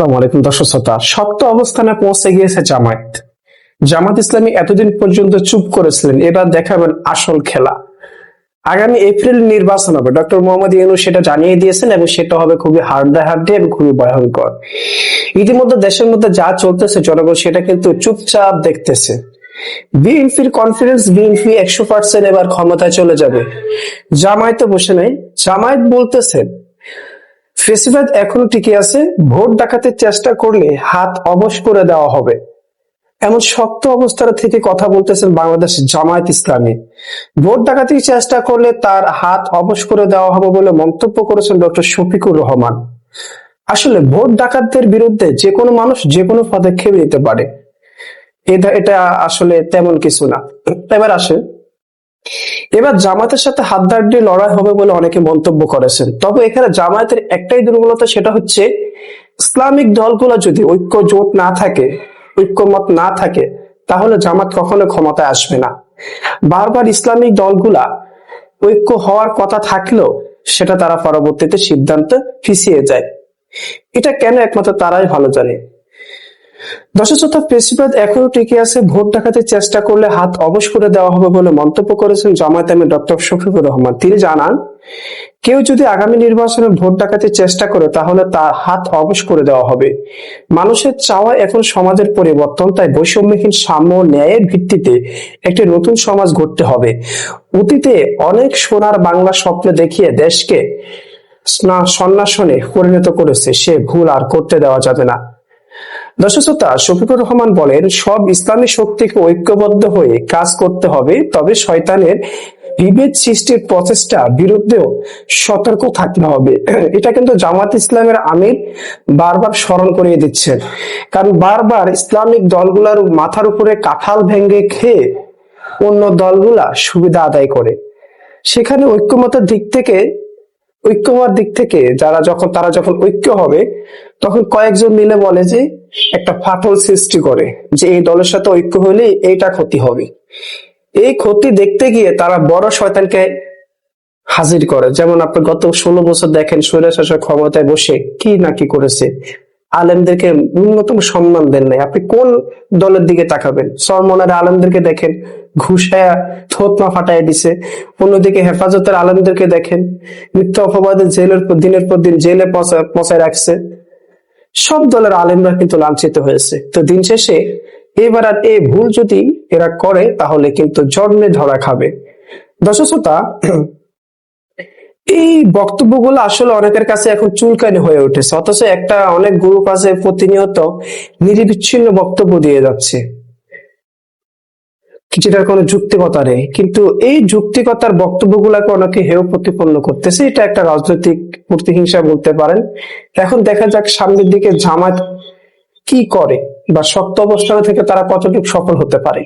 আসসালামু দর্শক শ্রোতা। শক্ত অবস্থানে পৌঁছে গিয়েছে জামায়াত। জামাত ইসলামী এতদিন পর্যন্ত চুপ করেছিলেন, এবার দেখাবেন আসল খেলা। আগামী এপ্রিল নির্বাচন হবে। ডক্টর মোহাম্মদ ইউনু সেটা জানিয়ে দিয়েছেন এবং সেটা হবে খুবই হার্ডে এবং খুবই ভয়ঙ্কর। ইতিমধ্যে দেশের মধ্যে যা চলতেছে জনগণ সেটা কিন্তু চুপচাপ দেখতেছে। বিএনপির কনফিডেন্স বিএনপি একশো পার্সেন্ট এবার ক্ষমতায় চলে যাবে। জামায়াতে বসে নেই। জামায়াত বলতেছেন ফেসিবাদ এখনও টিকে আছে, ভোট ডাকাতের চেষ্টা করলে হাত অবশ করে দেওয়া হবে। এমন শক্ত অবস্থার থেকে কথা বলতেছেন বাংলাদেশ জামায়াত ইসলামী। ভোট ডাকাতির চেষ্টা করলে তার হাত অবশ করে দেওয়া হবে বলে মন্তব্য করেছেন ডক্টর শফিকুর রহমান। আসলে ভোট ডাকাতদের বিরুদ্ধে যে কোনো মানুষ যে কোনো পদক্ষেপ নিতে পারে। এটা এটা আসলে তেমন কিছু না। এবার আসে এবার জামাতের সাথে হাতদার দিয়ে লড়াই হবে বলে অনেকে মন্তব্য করেছেন। তবে এখানে জামায়াতের একটাই দুর্বলতা সেটা হচ্ছে, ইসলামিক দলগুলো যদি ঐক্য জোট না থাকে, ঐক্যমত না থাকে, তাহলে জামাত কখনো ক্ষমতায় আসবে না। বারবার ইসলামিক দলগুলা ঐক্য হওয়ার কথা থাকলেও সেটা তারা পরবর্তীতে সিদ্ধান্ত ফিসিয়ে যায়। এটা কেন একমাত্র তারাই ভালো জানে? পেশিবাদ এখনও টিকে আছে। ভোট চেষ্টা করলে হাত অবশ করে দেওয়া হবে বলে মন্তব্য করেছেন ডক্টর শফিকুর রহমান। তিনি জানান, কেউ যদি আগামী নির্বাচনে ভোট ডাকাতে চেষ্টা করে, তাহলে তার হাত অবশ করে দেওয়া হবে। মানুষের চাওয়া এখন সমাজের পরিবর্তন, তাই বৈষম্যহীন সাম্য ন্যায়ের ভিত্তিতে একটি নতুন সমাজ গড়তে হবে। অতীতে অনেক সোনার বাংলা স্বপ্ন দেখিয়ে দেশকে স্না- সন্ন্যাসনে পরিণত করেছে। সে ভুল আর করতে দেওয়া যাবে না। দর্শকতা শফিকুর রহমান বলেন, সব ইসলামী শক্তিকে ঐক্যবদ্ধ হয়ে কাজ করতে হবে, তবে শয়তানের বিভেদ সৃষ্টির প্রচেষ্টা বিরুদ্ধেও সতর্ক থাকতে হবে। এটা কিন্তু জামাত ইসলামের আমির বারবার স্মরণ করিয়ে দিচ্ছেন। কারণ বারবার ইসলামিক দলগুলোর মাথার উপরে কাঁঠাল ভেঙ্গে খেয়ে অন্য দলগুলা সুবিধা আদায় করে। সেখানে ঐক্যমতের দিক থেকে ঐক্য হওয়ার দিক থেকে যারা যখন, তারা যখন ঐক্য হবে, তখন কয়েকজন মিলে বলে যে একটা ফাটল সৃষ্টি করে যে এই দলের সাথে ঐক্য হলে এইটা ক্ষতি হবে। এই ক্ষতি দেখতে গিয়ে তারা বড় শয়তানকে হাজির করে। যেমন আপনি গত ষোলো বছর দেখেন স্বৈরাশাসক ক্ষমতায় বসে কি না কি করেছে। আলেমদেরকে ন্যূনতম সম্মান দেন নাই। আপনি কোন দলের দিকে তাকাবেন? সরমনার আলেমদেরকে দেখেন, ঘুষায়া, থোতমা ফাটাই দিছে। অন্যদিকে হেফাজতের আলেমদেরকে দেখেন, মিথ্যা অপবাদে জেলের পর দিনের পর দিন জেলে পচা- পচায় রাখছে। সব দলের আলেমরা কিন্তু লাঞ্ছিত হয়েছে। তো দিন শেষে এবার আর এই ভুল যদি এরা করে, তাহলে কিন্তু জন্মে ধরা খাবে। দর্শকতা এই বক্তব্যগুলো আসলে অনেকের কাছে এখন চুলকানি হয়ে উঠেছে। অথচ একটা অনেক গ্রুপ আছে প্রতিনিয়ত নিরবিচ্ছিন্ন বক্তব্য দিয়ে যাচ্ছে। কিছুটার কোনো যুক্তিকতা নেই। কিন্তু এই যুক্তিকতার বক্তব্যগুলোকে অনেকে হেয় প্রতিপন্ন করতেছে। এটা একটা রাজনৈতিক প্রতিহিংসা বলতে পারেন। এখন দেখা যাক সামনের দিকে জামাত কি করে বা শক্ত অবস্থান থেকে তারা কতটুকু সফল হতে পারে।